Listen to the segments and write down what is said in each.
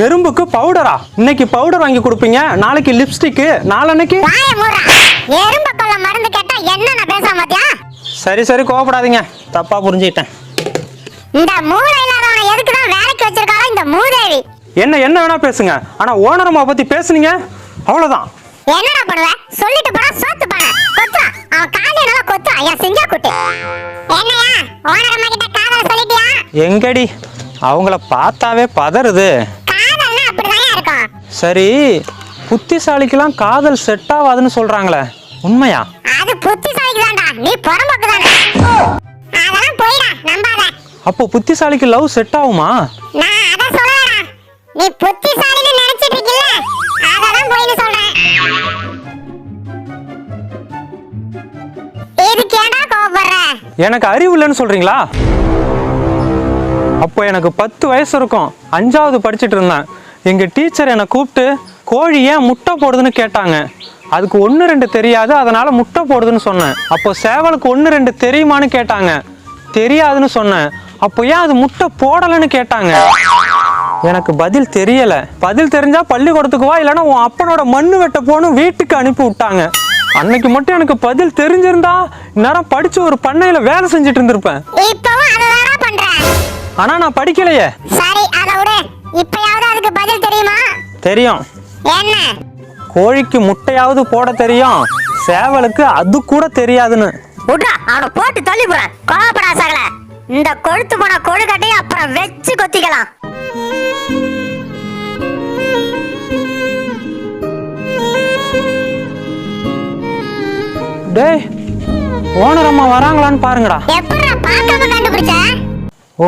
எறும்புக்கு பவுடரா இன்னைக்கு பவுடர் வாங்கி கொடுப்பீங்க. நாளைக்கு லிப்ஸ்டிக்கு நாளன்னைக்கு? வாய மூடுறா. எறும்பு கொல்ல மருந்து கேட்டா என்ன நான் பேச மாட்டியா சரி சரி கோவப்படாதீங்க. தப்பா புரிஞ்சுக்கிட்டேன். இந்த மூளை இல்லாதவனை எதுக்கு தான் வேலைக்கு வச்சிருக்காளோ இந்த மூதேவி? என்ன என்ன வேணா பேசுங்க. ஆனா ஓனரம்மா பத்தி பேசுனீங்க? அவ்வளவுதான். என்னடா பண்ணுவ? சொல்லிட்டு போனா சோத்து பான. கொத்துறா அவன் காலையில நல்லா கொத்துறா என் சிங்க குட்டி. என்னையா ஓனரம்மா கிட்ட காதல் சொல்லிட்டியா? எங்கடி? அவங்கள பார்த்தாவே பதறுது. சரி புத்திசாலிக்கெல்லாம் காதல் செட் ஆகாதுன்னு சொல்றாங்களே உண்மையா? அது புத்திசாலிக்கு தான்டா நீ புறம்போக்கு தானே அதெல்லாம் போயிடா நம்பாத. அப்போ புத்திசாலிக்கு லவ் செட் ஆகுமா? நான் அத சொல்லலடா. நீ புத்திசாலின்னு நினைச்சிட்டு இருக்கீல்ல அததான் போயின்னு சொல்றேன். எதுக்கு ஏன்டா கோவப்படுற? எனக்கு அறிவு இல்லைன்னு சொல்றீங்களா? அப்போ எனக்கு பத்து வயசு இருக்கும் அஞ்சாவது படிச்சுட்டு இருந்தேன். எங்க டீச்சர் என்னை கூப்பிட்டு கோழி ஏன் முட்டை போடுதுன்னு கேட்டாங்க. அதுக்கு ஒன்று ரெண்டு தெரியாது அதனால முட்டை போடுதுன்னு சொன்னேன். அப்போ சேவலுக்கு ஒன்று ரெண்டு தெரியுமான்னு கேட்டாங்க. தெரியாதுன்னு சொன்னேன். அப்போ ஏன் அது முட்டை போடலைன்னு கேட்டாங்க. எனக்கு பதில் தெரியல. பதில் தெரிஞ்சா பள்ளிக்கூடத்துக்கு வா இல்லைன்னா உன் அப்பனோட மண்ணு வெட்ட போன்னு வீட்டுக்கு அனுப்பி விட்டாங்க. அன்னைக்கு மட்டும் எனக்கு பதில் தெரிஞ்சிருந்தா இந்நேரம் படிச்சு ஒரு பண்ணையில வேலை செஞ்சுட்டு இருந்திருப்பேன். ஆனா நான் படிக்கலையே. சரி அத விடு. இப்பயாவது அதுக்கு பதில் தெரியுமா? தெரியும். என்ன? கோழிக்கு முட்டையாவது போட தெரியும். சேவலுக்கு அது கூட தெரியாதுன்னு. விட்றா அவனை போட்டு தள்ளி போறேன் கோவப்படா சகல இந்த கொழுத்து போன கொழுக்கட்டையை அப்புறம் வச்சு கொத்திக்கலாம். டேய் ஓனர் அம்மா வராங்களான்னு பாருங்கடா. எப்படா பார்க்காம கண்டுபிடிச்ச?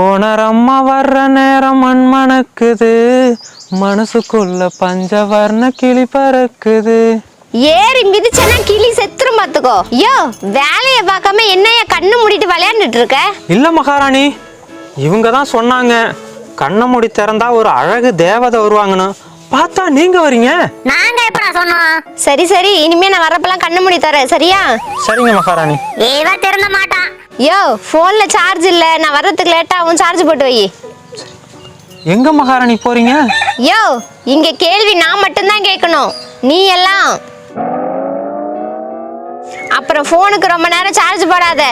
ஓனர் அம்மா வர்ற நேரம் மண் மணக்குது மனசுக்குள்ள பஞ்சவர்ண கிளி பறக்குது. ஏறி மிதிச்சனா கிளி செத்துரும் பாத்துக்கோ ஐயோ வேலைய பார்க்காம என்னைய கண்ணு மூடிட்டு விளையாண்டுட்டு இருக்க? இல்ல மகாராணி இவங்க தான் சொன்னாங்க. கண்ணை மூடி திறந்தா ஒரு அழகு தேவதை வருவாங்கன்னு. பார்த்தா நீங்க வரீங்க? நாங்க எப்படா சொன்னோம்? சரி சரி இனிமே நான் வரப்பெல்லாம் கண்ணு மூடி தரேன் சரியா? சரிங்க மகாராணி. இவ திருந்த மாட்டான் யோ போன்ல சார்ஜ் இல்ல. நான் வர்றதுக்கு லேட் ஆகும் சார்ஜ் போட்டு வை. எங்க மகாராணி போறீங்க? யோ இங்க கேள்வி நான் மட்டும்தான் கேட்கணும். நீ எல்லாம். அப்புறம் போனுக்கு ரொம்ப நேரம் சார்ஜ் போடாத.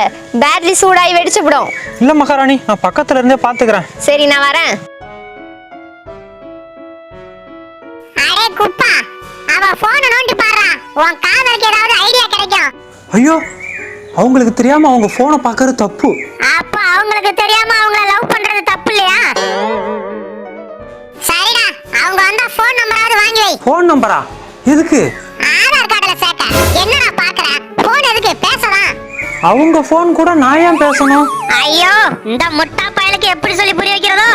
பேட்டரி சூடாகி வெடிச்சுவிடும் இல்ல மகாராணி நான் பக்கத்துல இருந்தே பாத்துக்கிறேன். சரி நான் வரேன். அடே குப்பா. அவ போன நோண்டி பாடுறா உன் காதலுக்கு ஏதாவது ஐடியா கிடைக்கும். ஐயோ அவங்களுக்கு தெரியாம அவங்க போனை பார்க்கறது தப்பு. அப்ப அவங்களுக்கு தெரியாம அவங்கள லவ் பண்றது தப்பு இல்லையா? சரிடா அவங்க வந்தா போன் நம்பராவது வாங்கி வை. போன் நம்பரா எதுக்கு? ஆதார் கார்டுல சேர்க்க. என்னடா பாக்குற போன் எதுக்கு? பேசலாம். அவங்க போன் கூட நான் ஏன் பேசணும்? ஐயோ இந்த முட்டா பயலுக்கு எப்படி சொல்லி புரிய வைக்கிறதோ?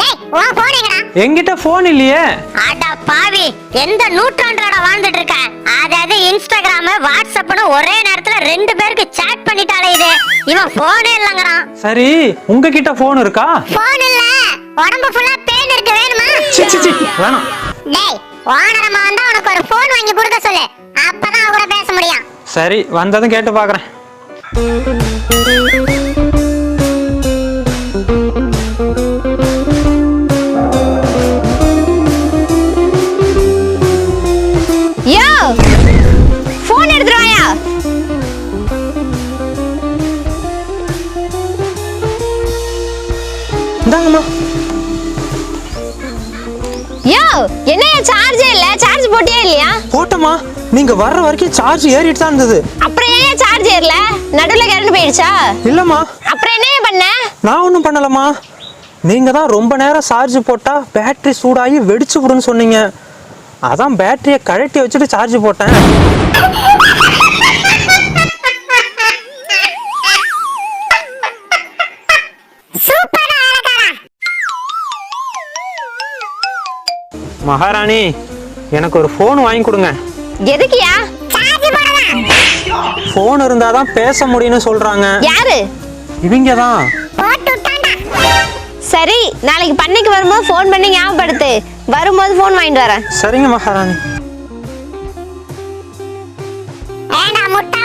டேய் உன் போன் எங்கடா? என்கிட்ட போன் இல்லையே. அட பாவி எந்த நூற்றாண்டோட வாழ்ந்துட்டு இருக்க? அதாவது இன்ஸ்டாகிராம் வாட்ஸ்அப்னு ஒரே நேரத்துல ரெண்டு பேருக்கு சேட் பண்ணிட்டாலே இது. இவன் போனே இல்லங்கறான். சரி உங்ககிட்ட போன் இருக்கா? போன் இல்ல. உடம்பு ஃபுல்லா பெயின் இருக்கு வேணுமா? சி, சி, சி, வேணாம். டேய் ஓனரமா வந்தா உனக்கு ஒரு போன் வாங்கி கொடுக்க சொல்லு. அப்பதான் அவ கூட பேச முடியும். சரி வந்ததும் கேட்டு பார்க்கறேன் இந்தாங்கம்மா. யோ என்னையா சார்ஜே இல்ல? சார்ஜ் போட்டியா இல்லையா? போட்டோமா நீங்க வர்ற வரைக்கும் சார்ஜ் ஏறிட்டு தான் இருந்தது. அப்புறம் ஏன் சார்ஜ் ஏறல? நடுவுல கரண்ட் போயிடுச்சா? இல்லம்மா. அப்புறம் என்னையா பண்ண? நான் ஒன்றும் பண்ணலம்மா. நீங்க தான் ரொம்ப நேரம் சார்ஜ் போட்டா பேட்டரி சூடாகி வெடிச்சு விடுன்னு சொன்னீங்க. அதான் பேட்டரியை கழட்டி வச்சுட்டு சார்ஜ் போட்டேன். மகாராணி எனக்கு ஒரு ஃபோன் வாங்கி கொடுங்க. எதுக்குயா? ஃபோன் இருந்தால் தான் பேச முடியும்னு சொல்றாங்க. யாரு? இவங்க தான். சரி நாளைக்கு பண்ணைக்கு வரும்போது ஃபோன் பண்ணி ஞாபகப்படுத்து. வரும்போது ஃபோன் வாங்கிட்டு வரேன். சரிங்க மகாராணி. ஏண்டா முட்டா